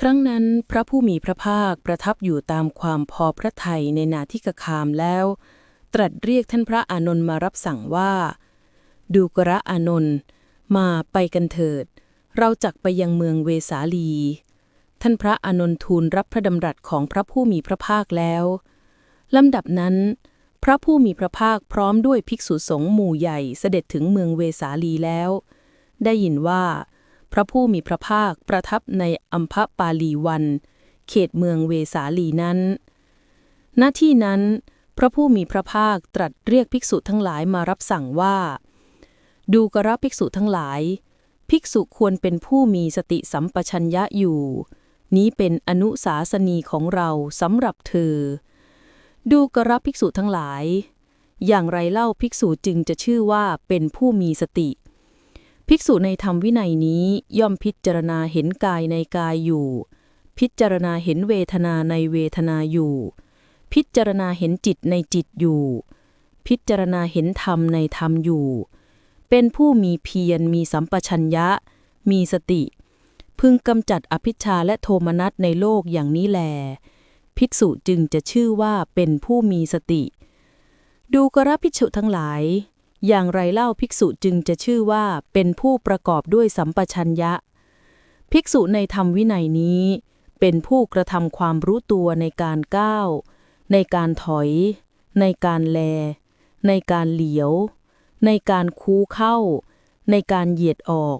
ครั้งนั้นพระผู้มีพระภาคประทับอยู่ตามความพอพระทัยในนาทิกคามแล้ว ตรัสเรียกท่านพระอานนท์มารับสั่งว่า ดูกระอานนท์มาไปกันเถิด เราจักไปยังเมืองเวสาลี ท่านพระอานนท์ทูลรับพระดำรัสของพระผู้มีพระภาคแล้วลำดับนั้น พระผู้มีพระภาคพร้อมด้วยภิกษุสงฆ์หมู่ใหญ่เสด็จถึงเมืองเวสาลีแล้ว ได้ยินว่า พระผู้มีพระภาคประทับในอัมพปาลีวัน เขตเมืองเวสาลีนั้น ณ ที่นั้น พระผู้มีพระภาคตรัสเรียกภิกษุทั้งหลายมารับสั่งว่า ดูกระภิกษุทั้งหลาย ภิกษุควรเป็นผู้มีสติสัมปชัญญะอยู่ นี้เป็นอนุสาสนีของเราสำหรับเธอ ดูกระภิกษุทั้งหลาย อย่างไรเล่าภิกษุจึงจะชื่อว่าเป็นผู้มีสติ ภิกษุในธรรมวินัยนี้ย่อมพิจารณาเห็นกายในกายอยู่ พิจารณาเห็นเวทนาในเวทนาอยู่ พิจารณาเห็นจิตในจิตอยู่ พิจารณาเห็นธรรมในธรรมอยู่ เป็นผู้มีเพียรมีสัมปชัญญะ มีสติ พึงกำจัดอภิชาและโทมนัสในโลกอย่างนี้แล ภิกษุจึงจะชื่อว่าเป็นผู้มีสติ ดูกระภิกษุทั้งหลาย อย่างไรเล่าภิกษุจึงจะชื่อว่าเป็นผู้ประกอบด้วยสัมปชัญญะ ภิกษุในธรรมวินัยนี้ เป็นผู้กระทำความรู้ตัวในการก้าว ในการถอย ในการแล ในการเหลียว ในการคูเข้า ในการเหยียดออก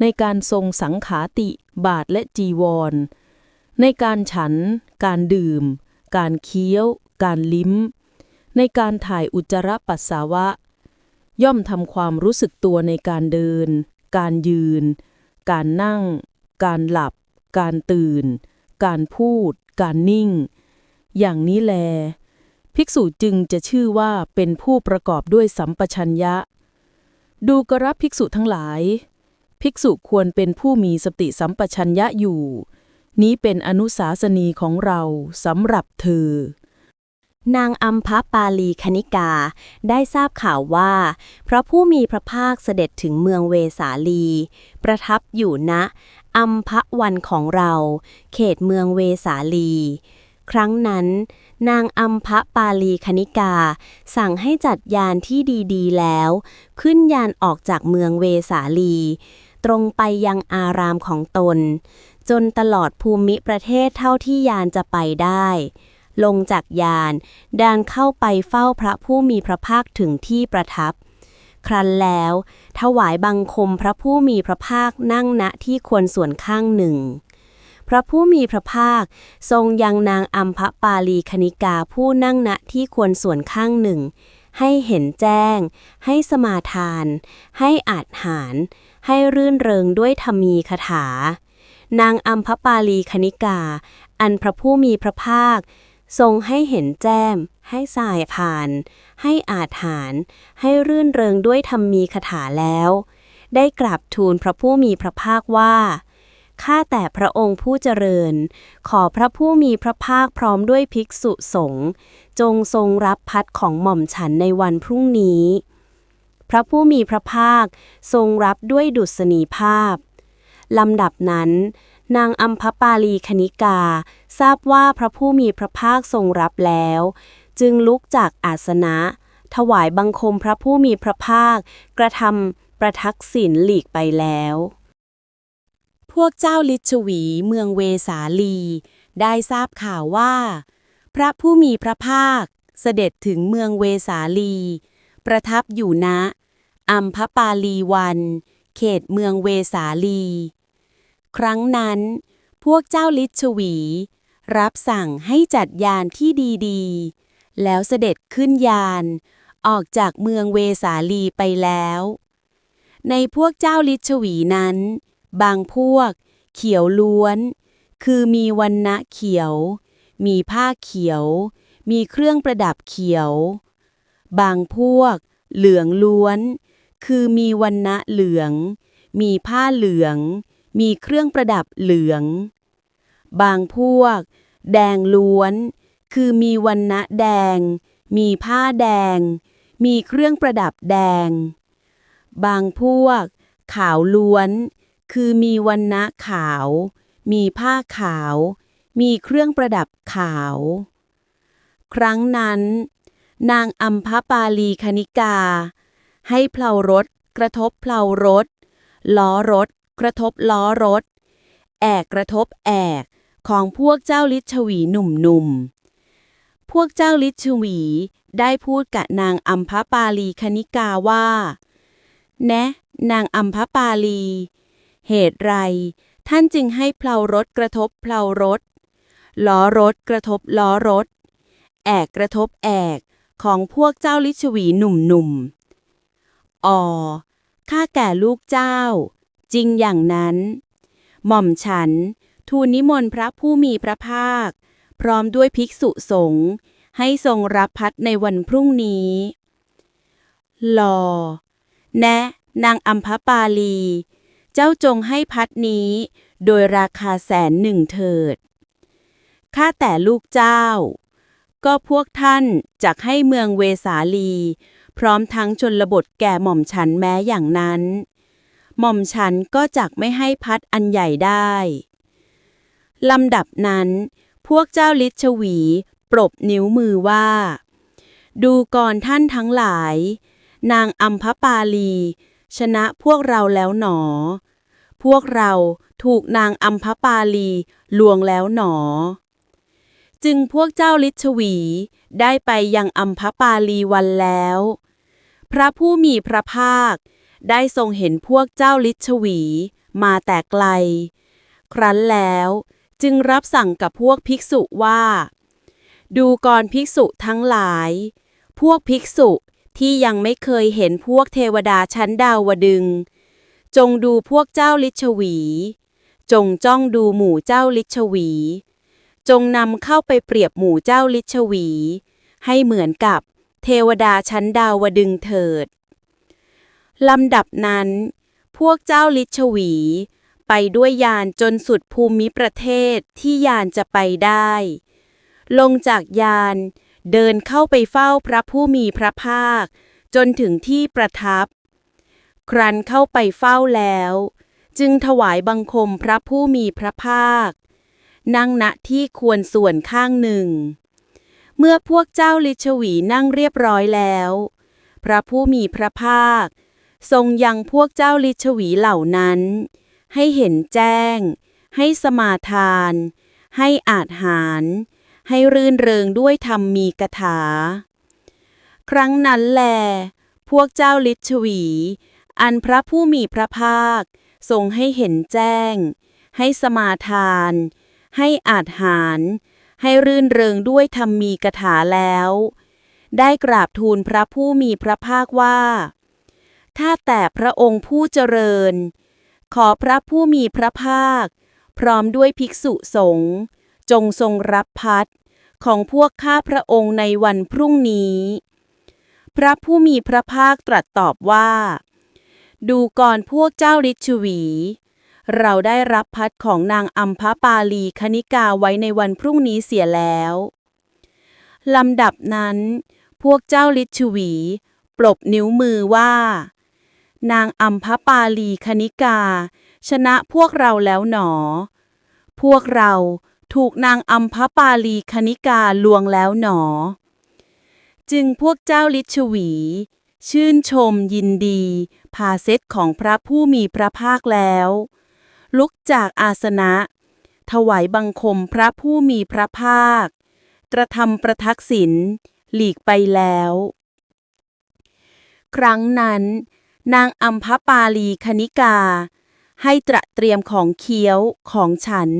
ในการทรงสังขาติบาทและจีวร ในการฉัน การดื่ม การเคี้ยว การลิ้ม ในการถ่ายอุจจาระปัสสาวะ ย่อมทำความรู้สึกตัวในการเดิน การยืน การนั่ง การหลับ การตื่น การพูด การนิ่ง อย่างนี้แล ภิกษุจึงจะชื่อว่าเป็นผู้ประกอบด้วยสัมปชัญญะ ดูกระภิกษุทั้งหลาย ภิกษุควรเป็นผู้มีสติสัมปชัญญะอยู่ นี้เป็นอนุสาสนีของเราสำหรับเธอ นางอัมพปาลีคณิกา ได้ทราบข่าวว่า พระผู้มีพระภาคเสด็จถึงเมืองเวสาลี ประทับอยู่ณอัมพวันของเรา เขตเมืองเวสาลี ครั้งนั้น นางอัมพปาลีคณิกา สั่งให้จัดยานที่ดีๆ แล้ว ขึ้นยานออกจากเมืองเวสาลี ตรงไปยังอารามของตน จนตลอดภูมิประเทศเท่าที่ยานจะไปได้ ลงจากยานดานเข้าไปเฝ้าพระผู้มีพระภาคถึงที่ประทับ ครั้นแล้ว ถวายบังคมพระผู้มีพระภาคนั่งณที่ควรส่วนข้างหนึ่ง พระผู้มีพระภาคทรงยังนางอัมพปาลีคณิกาผู้นั่งณที่ควรส่วนข้างหนึ่ง ให้เห็นแจ้ง ให้สมาทาน ให้อาจหาร ให้รื่นเริงด้วยธรรมีคาถานางอัมพปาลีคณิกา อันพระผู้มีพระภาค ทรงให้เห็นแจ้ม ให้สายผ่าน ให้อาจหารให้รื่นเริงด้วยธรรมีคาถาแล้ว ได้กราบทูลพระผู้มีพระภาคว่า ข้าแต่พระองค์ผู้เจริญ ขอพระผู้มีพระภาคพร้อมด้วยภิกษุสงฆ์จงทรงรับพัดของหม่อมฉันในวันพรุ่งนี้ พระผู้มีพระภาคทรงรับด้วยดุษณีภาพลำดับนั้น นางอัมพปาลีคณิกา ทราบว่าพระผู้มีพระภาคทรงรับแล้ว จึงลุกจากอาสนะ ถวายบังคมพระผู้มีพระภาค กระทำประทักษิณหลีกไปแล้ว พวกเจ้าลิชวีเมืองเวสาลี ได้ทราบข่าวว่า พระผู้มีพระภาคเสด็จถึงเมืองเวสาลี ประทับอยู่ณอัมพปาลีวัน เขตเมืองเวสาลี ครั้งนั้น พวกเจ้าลิชวี รับสั่งให้จัดยานที่ดีๆ แล้วเสด็จขึ้นยาน ออกจากเมืองเวสาลีไปแล้ว ในพวกเจ้าลิชวีนั้น บางพวก เขียวล้วน คือมีวันณะเขียว มีผ้าเขียว มีเครื่องประดับเขียว บางพวก เหลืองล้วน คือมีวันณะเหลือง มีผ้าเหลือง มีเครื่องประดับเหลือง บางพวก แดงล้วน คือมีวันณะแดง มีผ้าแดง มีเครื่องประดับแดง บางพวก ขาวล้วน คือมีวันณะขาว มีผ้าขาว มีเครื่องประดับขาว ครั้งนั้น นางอัมพปาลีคณิกา ให้เพลารถกระทบเพลารถล้อรถ กระทบล้อรถ แอกกระทบแอกของพวกเจ้าลิชวีหนุ่มๆ พวกเจ้าลิชวีได้พูดกับนางอัมพปาลีคณิกาว่า แนะ นางอัมพปาลี เหตุไร ท่านจึงให้เพลารถกระทบเพลารถ ล้อรถกระทบล้อรถ แอกกระทบแอกของพวกเจ้าลิชวีหนุ่มๆอ๋อข้าแก่ลูกเจ้า จริงอย่างนั้น หม่อมฉัน ทูลนิมนต์พระผู้มีพระภาค พร้อมด้วยภิกษุสงฆ์ให้ทรงรับพัดในวันพรุ่งนี้ลอแนะนางอัมพปาลี เจ้าจงให้พัดนี้โดยราคาแสนหนึ่งเถิด ข้าแต่ลูกเจ้า ก็พวกท่านจักให้เมืองเวสาลี พร้อมทั้งชนบทแก่หม่อมฉันแม้อย่างนั้น หม่อมฉันก็จักไม่ให้พัดอันใหญ่ได้ลำดับนั้น พวกเจ้าลิชวี ปรบนิ้วมือว่า ดูก่อนท่านทั้งหลาย นางอัมพปาลี ชนะพวกเราแล้วหนอ พวกเราถูกนางอัมพปาลีลวงแล้วหนอ จึงพวกเจ้าลิชวีได้ไปยังอัมพปาลีวันแล้ว พระผู้มีพระภาค ได้ทรงเห็นพวกเจ้าลิชวี มาแต่ไกล ครั้นแล้วจึงรับสั่งกับพวกภิกษุว่า ดูก่อนภิกษุทั้งหลาย พวกภิกษุที่ยังไม่เคยเห็นพวกเทวดาชั้นดาวดึง จงดูพวกเจ้าลิชวี จงจ้องดูหมู่เจ้าลิชวี จงนำเข้าไปเปรียบหมู่เจ้าลิชวี ให้เหมือนกับเทวดาชั้นดาวดึงเถิด ลำดับนั้น พวกเจ้าลิชวี ไปด้วยยานจนสุดภูมิประเทศที่ยานจะไปได้ ลงจากยานเดินเข้าไปเฝ้าพระผู้มีพระภาค จนถึงที่ประทับ ครั้นเข้าไปเฝ้าแล้ว จึงถวายบังคมพระผู้มีพระภาค นั่งณที่ควรส่วนข้างหนึ่ง เมื่อพวกเจ้าลิชวีนั่งเรียบร้อยแล้ว พระผู้มีพระภาค ทรงยังพวกเจ้าลิชวีเหล่านั้น ให้เห็นแจ้ง ให้สมาทาน ให้อาจหาร ให้รื่นเริงด้วยธรรมมีกถา ครั้งนั้นแล พวกเจ้าลิชวี อันพระผู้มีพระภาค ทรงให้เห็นแจ้ง ให้สมาทาน ให้อาจหาร ให้รื่นเริงด้วยธรรมมีกถาแล้ว ได้กราบทูลพระผู้มีพระภาคว่า ถ้าแต่พระองค์ผู้เจริญ ขอพระผู้มีพระภาค พร้อมด้วยภิกษุสงฆ์จงทรงรับพัดของพวกข้าพระองค์ในวันพรุ่งนี้ พระผู้มีพระภาคตรัสตอบว่า ดูก่อนพวกเจ้าฤทธิ์ชวี เราได้รับพัดของนางอัมพปาลีคณิกาไว้ในวันพรุ่งนี้เสียแล้วลำดับนั้น พวกเจ้าฤทธิ์ชวีปรบนิ้วมือว่า นางอัมพปาลีคณิกา ชนะพวกเราแล้วหนอ พวกเราถูกนางอัมพปาลีคณิกาลวงแล้วหนอ จึงพวกเจ้าลิชวี ชื่นชมยินดี พาเซตของพระผู้มีพระภาคแล้ว ลุกจากอาสนะ ถวายบังคมพระผู้มีพระภาค กระทำประทักษิณหลีกไปแล้ว ครั้งนั้น นางอัมพปาลีคณิกา ให้ตระเตรียมของเคี้ยวของฉัน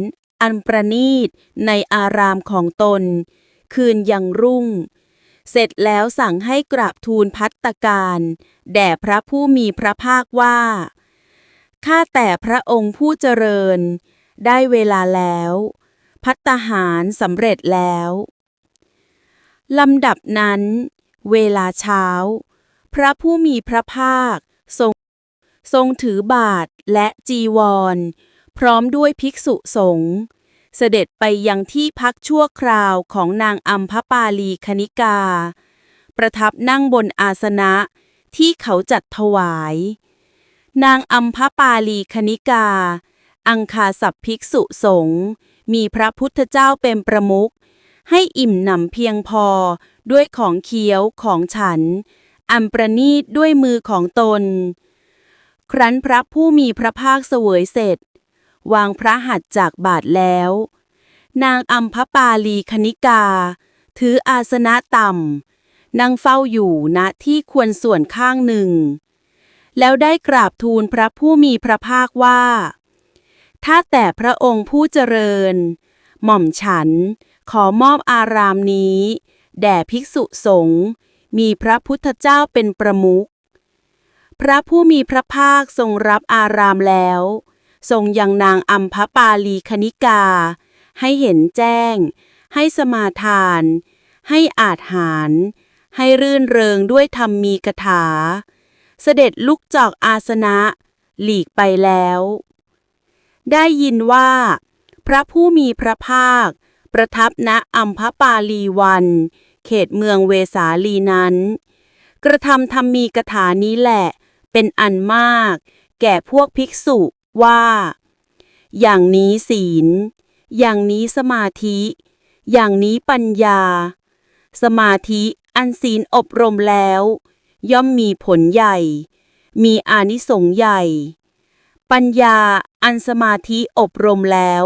อันประนีตในอารามของตน คืนยังรุ่ง เสร็จแล้วสั่งให้กราบทูลพัตตการ แด่พระผู้มีพระภาคว่า ข้าแต่พระองค์ผู้เจริญ ได้เวลาแล้ว พัตตาหารสำเร็จแล้วลำดับนั้น เวลาเช้า พระผู้มีพระภาค ทรง ทรงถือบาทและจีวร พร้อมด้วยภิกษุสงฆ์เสด็จไปยังที่พักชั่วคราวของนางอัมพปาลีคณิกา ประทับนั่งบนอาสนะที่เขาจัดถวาย นางอัมพปาลีคณิกา อังคาสัพภิกษุสงฆ์มีพระพุทธเจ้าเป็นประมุขให้อิ่มหนำเพียงพอด้วยของเคี้ยวของฉัน อันประนีตด้วยมือของตน ครั้นพระผู้มีพระภาคเสวยเสร็จ วางพระหัตถ์จากบาทแล้ว นางอัมพปาลีคณิกา ถืออาสนะต่ำนั่งเฝ้าอยู่ณที่ควรส่วนข้างหนึ่ง แล้วได้กราบทูลพระผู้มีพระภาคว่า ถ้าแต่พระองค์ผู้เจริญ หม่อมฉันขอมอบอารามนี้ แด่ภิกษุสงฆ์ มีพระพุทธเจ้าเป็นประมุข พระผู้มีพระภาคทรงรับอารามแล้ว ทรงยังนางอัมพปาลีคณิกา ให้เห็นแจ้ง ให้สมาทาน ให้อาจหาร ให้รื่นเริงด้วยธรรมมีกถา เสด็จลุกจากอาสนะ หลีกไปแล้ว ได้ยินว่า พระผู้มีพระภาค ประทับณอัมพปาลีวัน เขตเมืองเวสาลีนั้น กระทำธรรมมีกถานี้แหละ เป็นอันมาก แก่พวกภิกษุว่า อย่างนี้ศีล อย่างนี้สมาธิ อย่างนี้ปัญญา สมาธิอันศีลอบรมแล้ว ย่อมมีผลใหญ่ มีอานิสงส์ใหญ่ ปัญญาอันสมาธิอบรมแล้ว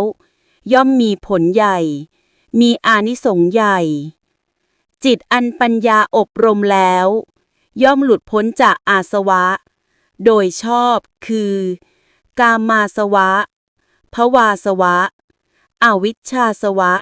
ย่อมมีผลใหญ่ มีอานิสงส์ใหญ่ จิตอันปัญญาอบรมแล้ว ย่อมหลุดพ้นจากอาสวะ โดยชอบคือ กามาสวะภวาสวะ อวิชชาสวะ